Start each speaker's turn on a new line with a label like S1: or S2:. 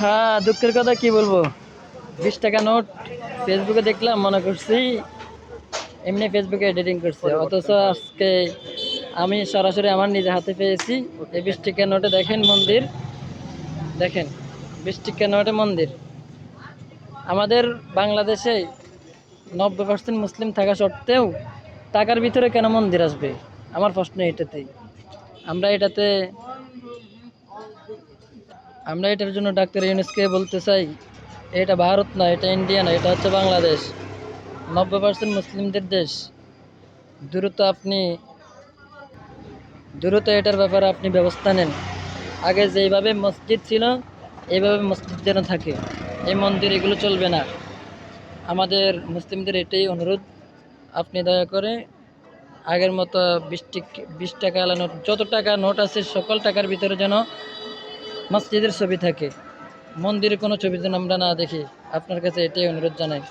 S1: হ্যাঁ দুঃখের কথা কি বলব? বিশ টাকা নোট ফেসবুকে দেখলাম, মনে করছি এমনি ফেসবুকে এডিটিং করছে। অথচ আজকে আমি সরাসরি আমার নিজে হাতে পেয়েছি এই বিশ টাকা নোটে। দেখেন মন্দির, দেখেন, বিশ টাকা নোটে মন্দির। আমাদের বাংলাদেশে নব্বই পার্সেন্ট মুসলিম থাকা সত্ত্বেও টাকার ভিতরে কেন মন্দির আসবে? আমার প্রশ্ন এটাতেই। আমরা এটাতে আমরা এটার জন্য ডাক্তার ইউনিসকে বলতে চাই, এটা ভারত না, এটা ইন্ডিয়া না, এটা হচ্ছে বাংলাদেশ। নব্বই পার্সেন্ট মুসলিমদের দেশ। দ্রুত আপনি, দ্রুত এটার ব্যাপারে আপনি ব্যবস্থা নেন। আগে যেইভাবে মসজিদ ছিল, এইভাবে মসজিদ যেন থাকে। এই মন্দির এগুলো চলবে না। আমাদের মুসলিমদের এটাই অনুরোধ। আপনি দয়া করে আগের মতো বিশটি বিশ টাকা নোট যত টাকা নোট আছে সকল টাকার ভিতরে যেন মসজিদের ছবি থাকে। মন্দিরে কোনো ছবি যেন আমরা না দেখি। আপনার কাছে এটাই অনুরোধ জানাই।